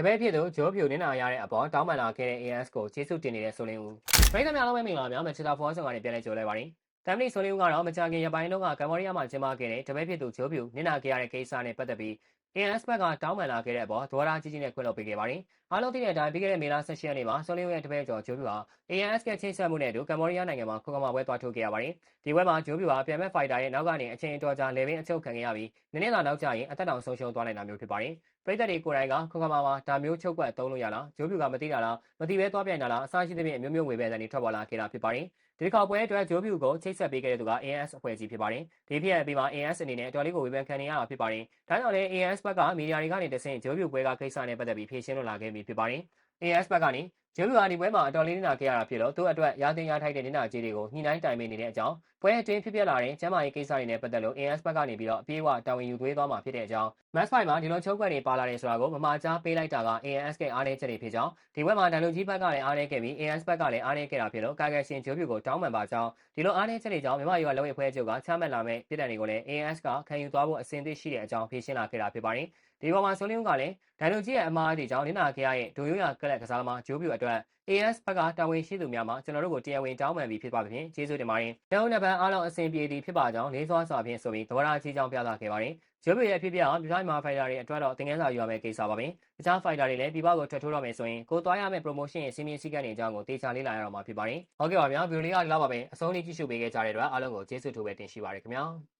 တပည့်ဖြစ်သူဂျိုးဖြူနင်းနာရတဲ့အပေါ်တောင်းပန်လာခဲ့တဲ့ AS ကိုကျေးဇူးတင်နေတဲ့ဆိုလင်းဦးပရိသတ်များလုံးပဲမင်္ဂလာပါများမချစ်တာဖော်ဆောင်ကနေပြန်လဲကြိုလိုက်ပါရင်တမ်မလီဆိုလင်းဦးကတော့မကြာခင်ရပိုင်းလုံးကကမ္ဘောဒီးယားမှာကျင်းပခဲ့တဲ့တပည့်ဖြစ်သူဂျိုးဖြူနင်းနာခဲ့ရတဲ့ကိစ္စနဲ့ပတ်သက်ပြီး AS ဘက်ကတောင်းပန်လာခဲ့တဲ့အပေါ်ဒေါ်လာကြီးကြီးနဲ့ခွင့်လွှတ်ပေးခဲ့ပါတယ်အားလုံးသိတဲ့အတိုင်းပြီးခဲ့တဲ့မေလ16ရက်နေ့မှာဆိုလင်းဦးရဲ့တပည့်ကျော်ဂျိုးဖြူဟာ AS ကချင်းဆက်မှုနဲ့အတူကမ္ဘောဒီးယားနိုင်ငံမှာခုကမပွဲသွားထုတ်ခဲ့ရပါတယ်ဒီဘက်မှာဂျိုးဖြူဟာပြန်မဲ့ဖိုက်တာရဲ့နောက်ကနေအချိန်အတော်ကြာလေပင်အချုပ်ခံခဲ့ရပြီးနည်းနည်းလာနောက်ကျရင်အသက်တောင်ဆုံးရှုံးသွားနိုင်တာမျိုးဖြစ်ပါတယ်ပြည်သက်တွေကိုယ်တိုင်ကခုကမမှာဒါမျိုးချုပ်ကွက်သုံးလို့ရလားဂျိုးဖြူကမသိတာလားမသိဘဲသွားပြန်တာလားအစရှိသဖြင့်အမျိုးမျိုးဝေပဲတဲ့နေထွက်ပေါ်လာခဲ့တာဖြစ်ပါတယ်ဒီတစ်ခါပွဲအတွက်ဂျိုးဖြူကိုချိတ်ဆက်ပေးခဲ့တဲ့သူက AS အဖွဲ့အစည်းဖြစ်ပါတယ်ဒီဖြစ်ရပြီးမှာ AS အနေနဲ့အတော်လေးကိုဝေဖန်ခံနေရတာဖြစ်ပါတယ်ဒါကြောင့်လည်း AS ဘက်ကမီဒီယာတွေကနေတဆင့်ဂျိုးဖြူပွဲကကိစ္စနဲ့ပတ်သက်ပြီးဖြေရှင်းလို့လာခဲ့ပြီဖြစ်ပါတယ် AS ဘက်ကနေ ဂျိုးဖြူဟာဒီပွဲမှာအတော်လေးနေတာခဲ့ရတာဖြစ်လို့သူ့အတွက်ရာသင်ရထိုက်တဲ့နေတာကြီးတွေကိုညှိနှိုင်းတိုင်ပင်နေတဲ့အကြောင်းပွဲအတွင်းဖြစ်ပျက်လာတဲ့ကျမ်းမာရေးကိစ္စတွေနဲ့ပတ်သက်လို့ AS ဘက်ကနေပြီးတော့အပြေးအဝတာဝန်ယူသွေးသွားမှာဖြစ်တဲ့အကြောင်း Match 5မှာဒီလိုချုပ်ကွက်တွေပါလာတယ်ဆိုတာကိုမမှားကြားပေးလိုက်တာက AS ကအားနည်းချက်တွေဖြစ်ကြောင်းဒီဘက်မှာဒန်လူကြီးဘက်ကလည်းအားနည်းခဲ့ပြီး AS ဘက်ကလည်းအားနည်းခဲ့တာဖြစ်လို့ကာကယ်ရှင်ဂျိုးဖြူကိုတောင်းပန်ပါကြောင်းဒီလိုအားနည်းချက်တွေကြောင့်မြန်မာရွာလုံးဝဖွဲ့ချုပ်ကချမှတ်လာမဲ့ပြည်ထောင်တွေကိုလည်း AS ကခံယူသွားဖို့အစဉ်သင့်ရှိတဲ့အကြောင်းဖြေရှင်းလာခဲ့တာဖြစ်ပါတယ်ဒီပေါ်မှာဆိုလင်းဦးကလည်းဒန်လူကြီးရဲ့အမားအတီကြောင့်နင်နာခဲ့ရတဲ့ဒိုရိုးရကလပ်ကစားသမားဂျိုးဖြူအတွက် AS ဘက်ကတာဝန်ရှိသူများမှကျွန်တော်တို့ကိုတရားဝင်တောင်းပန်ပြီးဖြစ်ပါဖြင့်ကျေးဇူးတင်ပါတယ်။တောင်းနှစ်ပန်းအားလုံးအဆင်ပြေသည်ဖြစ်ပါကြောင်းလေးစွာစွာဖြင့်ဆိုပြီးသဘောထားကြီးကြောင်းပြသခဲ့ပါတယ်။ဂျိုးပြရဲ့အဖြစ်ပြအောင်ပြည်ထိုင်းမှာဖိုင်တာတွေအတွက်တော့တင်ငန်းစာယူရမယ့်ကိစ္စပါပဲ။တခြားဖိုင်တာတွေလည်းပြပကိုထွက်ထိုးတော့မယ်ဆိုရင်ကိုသွားရမယ့် promotion ရဲ့စီမင်းစည်းကမ်းတွေအကြောင်းကိုတေချာလေ့လာရတော့မှာဖြစ်ပါတယ်။ဟုတ်ကဲ့ပါဗျာဗီဒီယိုလေးကဒီလောက်ပါပဲ။အဆုံးထိကြည့်ရှုပေးခဲ့ကြတဲ့အတွက်အားလုံးကိုကျေးဇူးထူးပဲတင်ရှိပါရခင်ဗျာ။